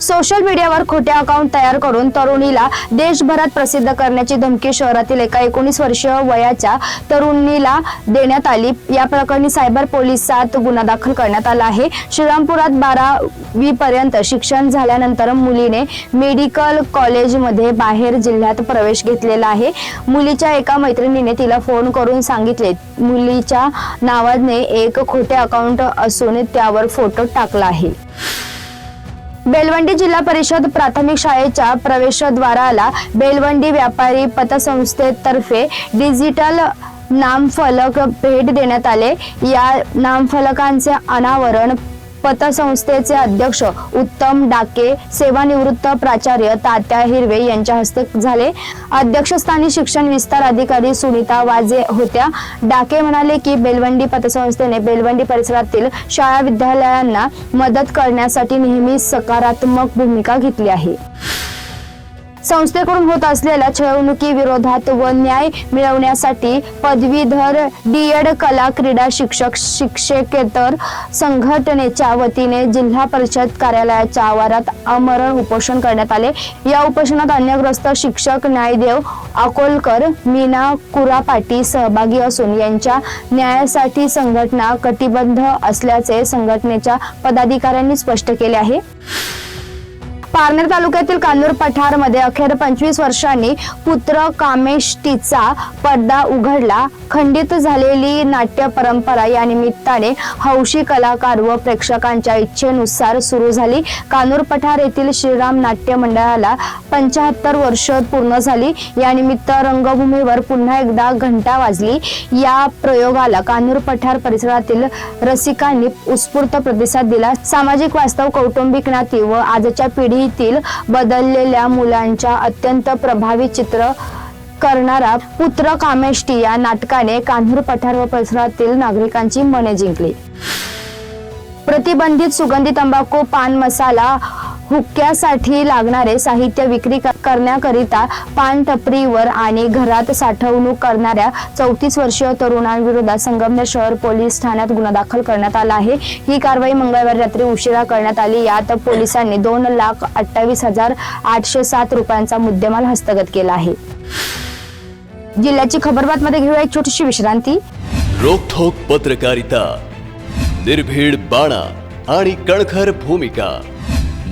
Social मीडियावर खोटे account तयार करून तरुणीला देशभरात प्रसिद्ध करण्याची धमकी शहरातील एका एकोणीस वर्षीय वयाच्या तरुणीला देण्यात आली. या प्रकरणी सायबर पोलिसात गुन्हा दाखल करण्यात आला आहे. श्रीरामपुरात बारावी पर्यंत शिक्षण झाल्यानंतर मुलीने मेडिकल कॉलेजमध्ये बाहेर जिल्ह्यात प्रवेश घेतलेला आहे. मुलीच्या एका मैत्रिणीने तिला फोन करून सांगितले. मुलीच्या नावाने एक खोटे अकाउंट असून त्यावर फोटो टाकला आहे. बेलवंडी जिल्हा परिषद प्राथमिक शाळेच्या प्रवेशद्वाराला बेलवंडी व्यापारी पतसंस्थेतर्फे डिजिटल नामफलक भेट देण्यात आले. या नामफलकांचे अनावरण पतसंस्थेचे अध्यक्ष उत्तम डाके सेवानिवृत्त प्राचार्य तात्या हिरवे यांच्या हस्ते झाले. अध्यक्षस्थानी शिक्षण विस्तार अधिकारी सुनीता वाजे होत्या. डाके म्हणाले की बेलवंडी पतसंस्थेने बेलवंडी परिसरातील शाळा विद्यालयांना मदत करण्यासाठी नेहमी सकारात्मक भूमिका घेतली आहे. संस्थेकडून होत असलेल्या छळवणुकी विरोधात व न्याय मिळवण्यासाठी पदवीधर डीएड कला क्रीडा शिक्षक शिक्षकेतर संघटनेच्या वतीने जिल्हा परिषद कार्यालयाच्या आवारात आमरण उपोषण करण्यात आले. या उपोषणात अन्यग्रस्त शिक्षक न्यायदेव अकोलकर मीना कुरापाटी सहभागी असून यांच्या न्यायासाठी संघटना कटिबद्ध असल्याचे संघटनेच्या पदाधिकाऱ्यांनी स्पष्ट केले आहे. पारनेर तालुक्यातील कांदूर पठारमध्ये अखेर पंचवीस वर्षांनी पुत्र कामेष्टीचा पडदा उघडला. खंडित झालेली नाट्य परंपरा या निमित्ताने हौशी कलाकार व प्रेक्षकांच्या इच्छेनुसार सुरू झाली. कानूर पठार येथील श्रीराम नाट्य मंडळाला पंचाहत्तर वर्ष पूर्ण झाली. या निमित्त रंगभूमीवर पुन्हा एकदा घंटा वाजली. या प्रयोगाला कानूर पठार परिसरातील रसिकांनी उत्स्फूर्त प्रतिसाद दिला. सामाजिक वास्तव कौटुंबिक नाती व आजच्या पिढी पिढीतील बदललेल्या मुलांच्या अत्यंत प्रभावी चित्र करणारा पुत्र कामेष्टी या नाटकाने कान्हूर पठार व परिसरातील नागरिकांची मने जिंकली. प्रतिबंधित सुगंधी तंबाखू पान मसाला हुक्क्यासाठी लागणारे साहित्य विक्री करण्याकरिता पानटपरीवर आणि घरात साठवणूक करणाऱ्या चौतीस वर्षीय तरुणांविरोधात संगमनेर शहर पोलीस ठाण्यात गुन्हा दाखल करण्यात आला आहे. ही कारवाई मंगळवारी रात्री उशिरा करण्यात आली. यात पोलिसांनी दोन लाख अठ्ठावीस हजार आठशे सात रुपयांचा मुद्देमाल हस्तगत केला आहे. जिल्ह्याची खबरबातमध्ये घेऊया एक छोटीशी विश्रांती. रोखोक पत्रकारिता निर्भीड बाणा आणि कणखर भूमिका.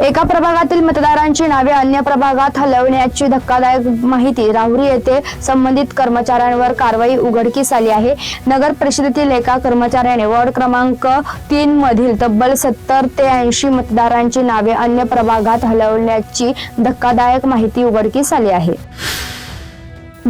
एका प्रभागातील मतदारांची नावे अन्य प्रभागात हलवण्याची धक्कादायक माहिती राहुरी येथे संबंधित कर्मचाऱ्यांवर कारवाई उघडकीस आली आहे. नगर परिषदेतील एका कर्मचाऱ्याने वॉर्ड क्रमांक तीन मधील तब्बल सत्तर ते ऐंशी मतदारांची नावे अन्य प्रभागात हलवण्याची धक्कादायक माहिती उघडकीस आली आहे.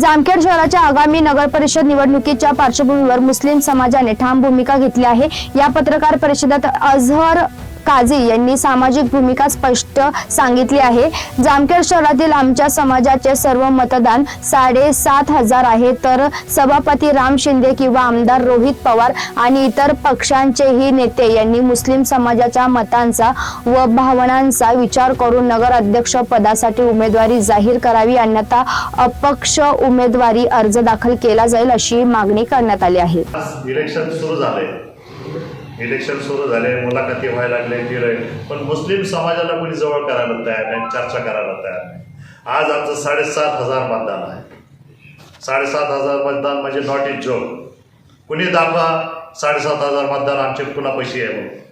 जामखेड शहराच्या आगामी नगर परिषद निवडणुकीच्या पार्श्वभूमीवर मुस्लिम समाजाने ठाम भूमिका घेतली आहे. या पत्रकार परिषदेत अझहर काझी यांनी सामाजिक भूमिका स्पष्ट सांगितली आहे. जामखेड शहरातील आमच्या समाजाचे सर्व मतदान साडेसात हजार आहे. तर सभापती राम शिंदे किंवा आमदार रोहित पवार आणि इतर पक्षांचेही नेते यांनी मुस्लिम समाजाच्या मतांचा व भावनांचा विचार करून नगर अध्यक्ष पदासाठी उमेदवारी जाहीर करावी. अन्यथा अपक्ष उमेदवारी अर्ज दाखल केला जाईल अशी मागणी करण्यात आली आहे. इलेक्शन सुरू झाले. इलेक्शन सुरू झाले मुलाखती व्हायला लागले फिराय पण मुस्लिम समाजाला कोणी जवळ करायला तयार नाही चर्चा करायला तयार नाही. आज आमचं साडेसात हजार मतदान आहे. साडेसात हजार मतदान म्हणजे नॉट इन जोक कुणी दाखवा साडेसात हजार मतदान आमचे पुन्हा पैसे आहे म्हणून.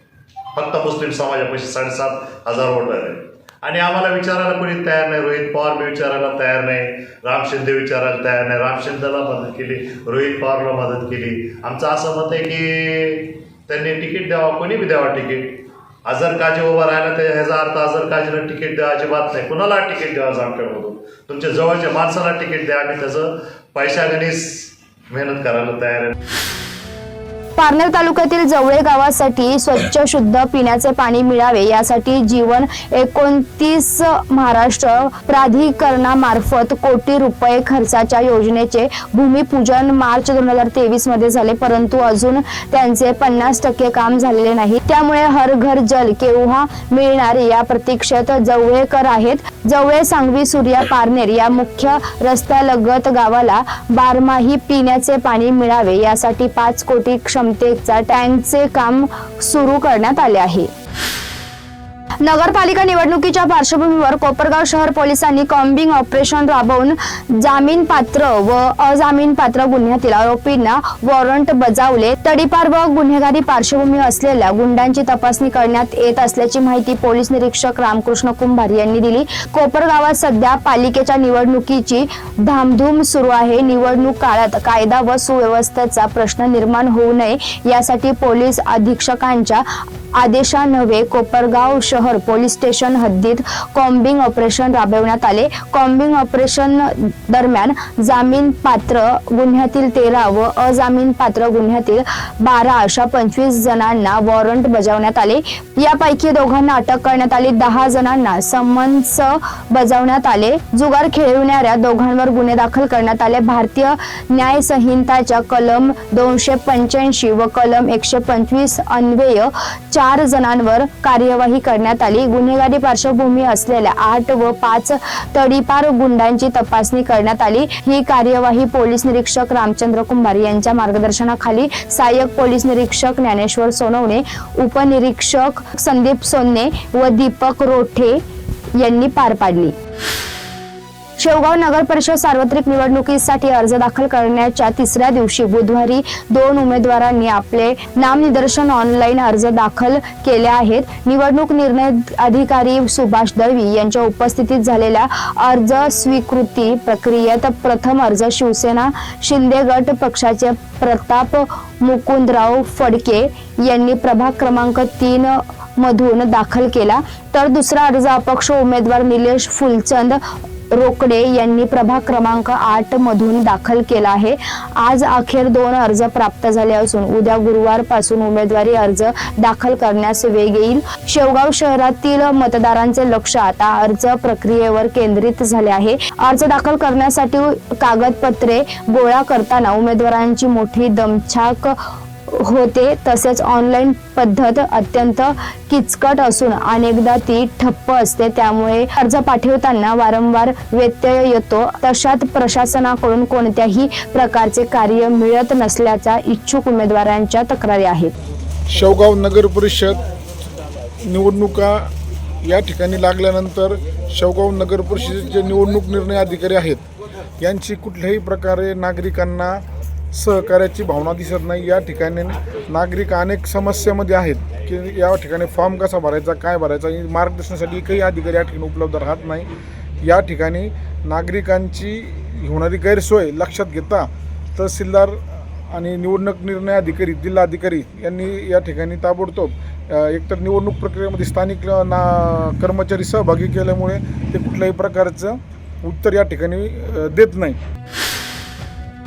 फक्त मुस्लिम समाजापैकी साडेसात हजार वोटर आहे आणि आम्हाला विचारायला कोणी तयार नाही रोहित पवार बी विचारायला तयार नाही राम शिंदे विचारायला तयार नाही राम शिंदेला मदत केली रोहित पवारला मदत केली. आमचं असं मत आहे की त्यांनी तिकीट द्यावा कोणी बी द्यावा तिकीट? अजर काजी उभा राहिला तर ह्याचा अर्थ अजर काजीला तिकीट द्या अजिबात नाही. कुणाला तिकीट द्यावं जामखेडमधून? तुमच्या जवळच्या माणसाला तिकीट द्या आम्ही त्याचं पैशागणीस मेहनत करायला तयार आहे. पारनेर तालुक्यातील जवळे गावासाठी स्वच्छ शुद्ध पिण्याचे पाणी मिळावे यासाठी जीवन एकोणतीस महाराष्ट्र प्राधिकरणामार्फत कोटी रुपये खर्चाच्या योजनेचे भूमिपूजन मार्च दोन हजार तेवीसमध्ये झाले परंतु अजून त्यांचे पन्नास टक्के काम झालेले नाही. त्यामुळे हर घर जल केव्हा मिळणार या प्रतीक्षेत जवळेकर आहेत. जवळे सांगवी सूर्या पारनेर या मुख्य रस्त्यालगत गावाला बारमाही पिण्याचे पाणी मिळावे यासाठी पाच कोटी क्षम क्षमतेचा टँकचे काम सुरू करण्यात आले आहे. नगरपालिका निवडणुकीच्या पार्श्वभूमीवर कोपरगाव शहर पोलिसांनी कॉम्बिंग ऑपरेशन राबवून जामीन पात्र व अजामीन पात्र गुन्ह्यातील आरोपींना वॉरंट बजावले. तडीपार व गुन्हेगारी पार्श्वभूमी असलेल्या गुंडांची तपासणी करण्यात येत असल्याची माहिती पोलीस निरीक्षक रामकृष्ण कुंभार यांनी दिली. कोपरगावात सध्या पालिकेच्या निवडणुकीची धामधूम सुरू आहे. निवडणूक काळात कायदा व सुव्यवस्थेचा प्रश्न निर्माण होऊ नये यासाठी पोलीस अधीक्षकांच्या आदेशान्वये कोपरगाव शहर पोलीस स्टेशन हद्दीत कॉम्बिंग ऑपरेशन राबवण्यात आले. कॉम्बिंग ऑपरेशन दरम्यान जामीन पात्र गुन्ह्यातील तेरा व अजामीन पात्र गुन्ह्यातील बारा अशा पंचवीस जणांना वॉरंट बजावण्यात आले. यापैकी दोघांना अटक करण्यात आली. दहा जणांना समन्स बजावण्यात आले. जुगार खेळविणाऱ्या दोघांवर गुन्हे दाखल करण्यात आले. भारतीय न्याय संहिताच्या कलम दोनशे पंच्याऐंशी व कलम एकशे पंचवीस अन्वय चार चार जणांवर कार्यवाही करण्यात आली. गुन्हेगारी पार्श्वभूमी असलेल्या आठ व पाच तडीपार गुंडांची तपासणी करण्यात आली. ही कार्यवाही पोलीस निरीक्षक रामचंद्र कुंभार यांच्या मार्गदर्शनाखाली सहाय्यक पोलीस निरीक्षक ज्ञानेश्वर सोनवणे उपनिरीक्षक संदीप सोन्ने व दीपक रोठे यांनी पार पाडली. शेवगाव नगर परिषद सार्वत्रिक निवडणुकीसाठी अर्ज दाखल करण्याच्या तिसऱ्या दिवशी बुधवारी दोन उमेदवारांनी आपले नामनिदर्शन ऑनलाईन अर्ज दाखल केले आहेत. निवडणूक निर्णय अधिकारी सुभाष दळवी यांच्या उपस्थितीत झालेल्या अर्ज स्वीकृती प्रक्रियेत प्रथम अर्ज शिवसेना शिंदे गट पक्षाचे प्रताप मुकुंदराव फडके यांनी प्रभाग क्रमांक तीन मधून दाखल केला. तर दुसरा अर्ज अपक्ष उमेदवार निलेश फुलचंद रोकडे यांनी प्रभाग क्रमांक आठ मधून दाखल केला आहे. आज अखेर दोन अर्ज प्राप्त झाले असून उद्या गुरुवारपासून उमेदवारी अर्ज दाखल करण्यास वेग येईल. शेवगाव शहरातील मतदारांचे लक्ष आता अर्ज प्रक्रियेवर केंद्रित झाले आहे. अर्ज दाखल करण्यासाठी कागदपत्रे गोळा करताना उमेदवारांची मोठी दमछाक होते तसेच ऑनलाईन पद्धत अत्यंत किचकट असून अनेकदा ती ठप्प असते. त्यामुळे अर्ज पाठवताना वारंवार व्यत्यय येतो. तशात प्रशासनाकडून कोणत्याही प्रकारचे कार्य मिळत नसल्याचा इच्छुक उमेदवारांच्या तक्रारी आहेत. शेवगाव नगर परिषद निवडणुका या ठिकाणी लागल्यानंतर शेवगाव नगर परिषदेचे निवडणूक निर्णय अधिकारी आहेत. यांची कुठल्याही प्रकारे नागरिकांना सहकार्याची भावना दिसत नाही. या ठिकाणी नागरिक अनेक समस्यामध्ये आहेत की या ठिकाणी फॉर्म कसा भरायचा काय भरायचा मार्गदर्शनासाठी एकही अधिकारी या ठिकाणी उपलब्ध राहत नाही. या ठिकाणी नागरिकांची होणारी गैरसोय लक्षात घेता तहसीलदार आणि निवडणूक निर्णय अधिकारी जिल्हाधिकारी यांनी या ठिकाणी ताबडतोब एकतर निवडणूक प्रक्रियेमध्ये स्थानिक ना कर्मचारी सहभागी केल्यामुळे ते कुठल्याही प्रकारचं उत्तर या ठिकाणी देत नाही.